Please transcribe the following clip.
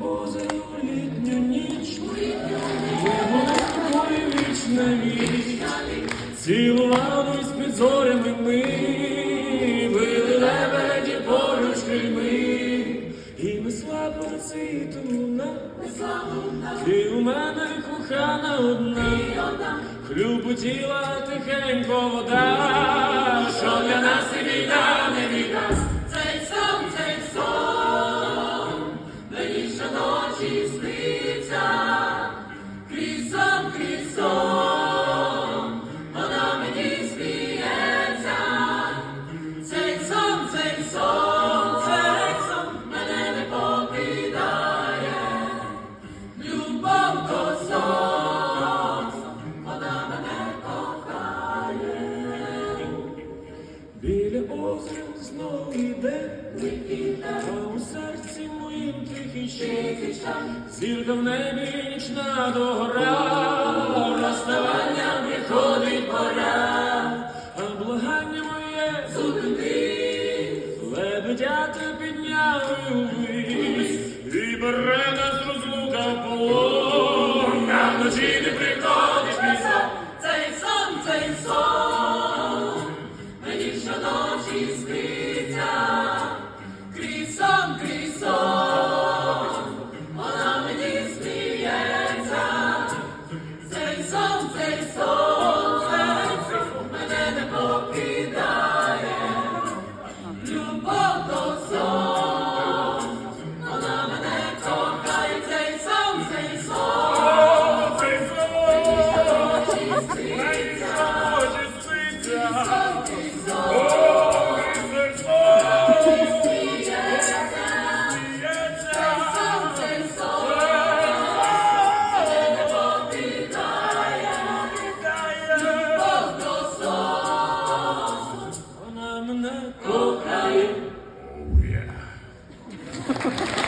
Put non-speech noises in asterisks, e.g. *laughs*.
озера у літню ніч, вибули тобою вічна ніч, цілувались під зорями ми, били лебеді поруч крильми, і ми слабо цвітуна, ти у мене кохана одна, хлюпотіла тихенько вода, Озера знову йде, а у серці моїм тихий ще зірка в небі нічна догора, розставання приходить пора, а благання моє Зупини, лебедята підняли увись, і бере нас is real. Obrigada. *laughs*